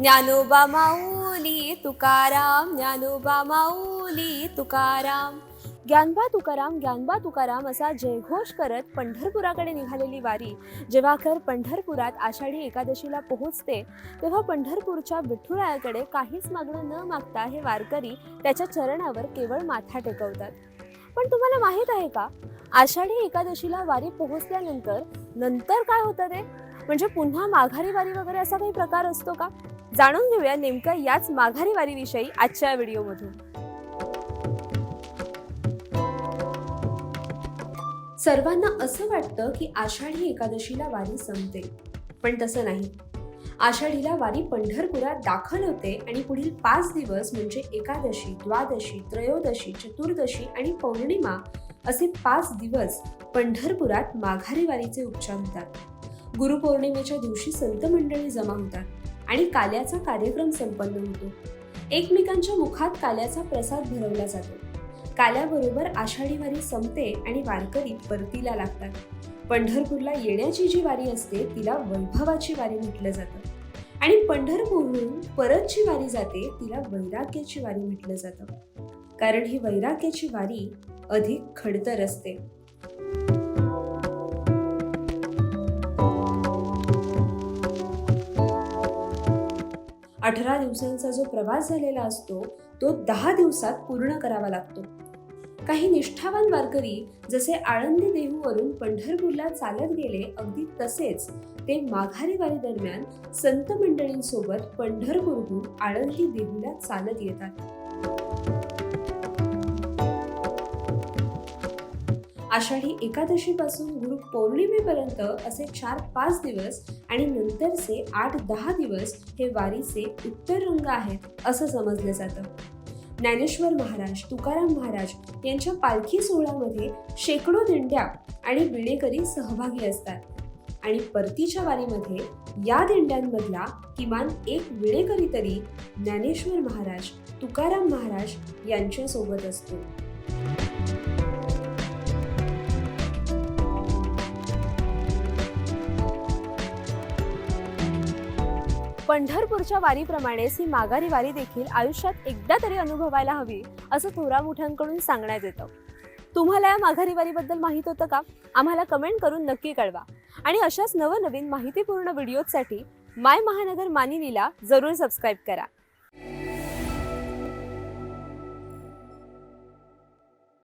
ज्ञानोबा माऊली तुकाराम ज्ञानोबा माऊली तुकाराम. ज्ञानबा तुकाराम ज्ञानबा तुकाराम असा जयघोष करत पंढरपुराकडे निघालेली वारी. जेव्हा खर पंढरपुरात आषाढी एकादशीला पोहोचते तेव्हा पंढरपूरच्या विठुरायाकडे काहीच मागणं न मागता हे वारकरी त्याच्या चरणावर केवळ माथा टेकवतात. पण तुम्हाला माहीत आहे का? आषाढी एकादशीला वारी पोहोचल्यानंतर नंतर काय होतं ते? म्हणजे पुन्हा माघारी वारी वगैरे असा काही प्रकार असतो का? जाणून घेऊया नेमकं याच माघारी वारीविषयी आजच्या व्हिडिओमधून. सर्वांना असं वाटतं की आषाढी एकादशीला वारी संपते पण तसं नाही. आषाढीला वारी पंढरपुरात दाखल होते आणि पुढील पाच दिवस म्हणजे एकादशी द्वादशी त्रयोदशी चतुर्दशी आणि पौर्णिमा असे पाच दिवस पंढरपुरात माघारी वारीचे उपचार होतात. गुरुपौर्णिमेच्या दिवशी संत मंडळी जमा होतात. आणि काल्याचा कार्यक्रम संपन्न होतो. एकमेकांच्या मुखात काल्याचा प्रसाद भरवला जातो. काल्याबरोबर आषाढी वारी संपते आणि वारकरी परतीला लागतात. पंढरपूरला येण्याची जी वारी असते तिला वैभवाची वारी म्हटलं जातं. आणि पंढरपूरहून परत जी वारी जाते तिला वैराग्याची वारी म्हटलं जातं. कारण ही वैराग्याची वारी अधिक खडतर असते. अठरा दिवसांचा जो प्रवास झालेला असतो तो दहा दिवसात पूर्ण करावा लागतो. काही निष्ठावान वारकरी जसे आळंदी देहूवरून पंढरपूरला चालत गेले अगदी तसेच ते माघारी वारी दरम्यान संत मंडळींसोबत पंढरपूरहून आळंदी देहूला चालत येतात. आषाढी एकादशीपासून गुरु पौर्णिमेपर्यंत असे चार पाच दिवस आणि नंतरचे आठ दहा दिवस हे वारीचे उत्तर रंग आहेत असं समजलं जातं. ज्ञानेश्वर महाराज तुकाराम महाराज यांच्या पालखी सोहळ्यामध्ये शेकडो दिंड्या आणि विणेकरी सहभागी असतात. आणि परतीच्या वारीमध्ये या दिंड्यांमधला किमान एक विणेकरी तरी ज्ञानेश्वर महाराज तुकाराम महाराज यांच्यासोबत असतो. पंढरपूरच्या वारीप्रमाणेच ही माघारी वारी देखील आयुष्यात एकदा तरी अनुभवायला हवी असं थोरा मोठ्यांकडून सांगण्यात येतं. तुम्हाला या माघारी वारीबद्दल माहीत होतं का? आम्हाला कमेंट करून नक्की कळवा. आणि अशाच नवनवीन माहितीपूर्ण व्हिडिओसाठी माय महानगर मानिनीला जरूर सबस्क्राईब करा.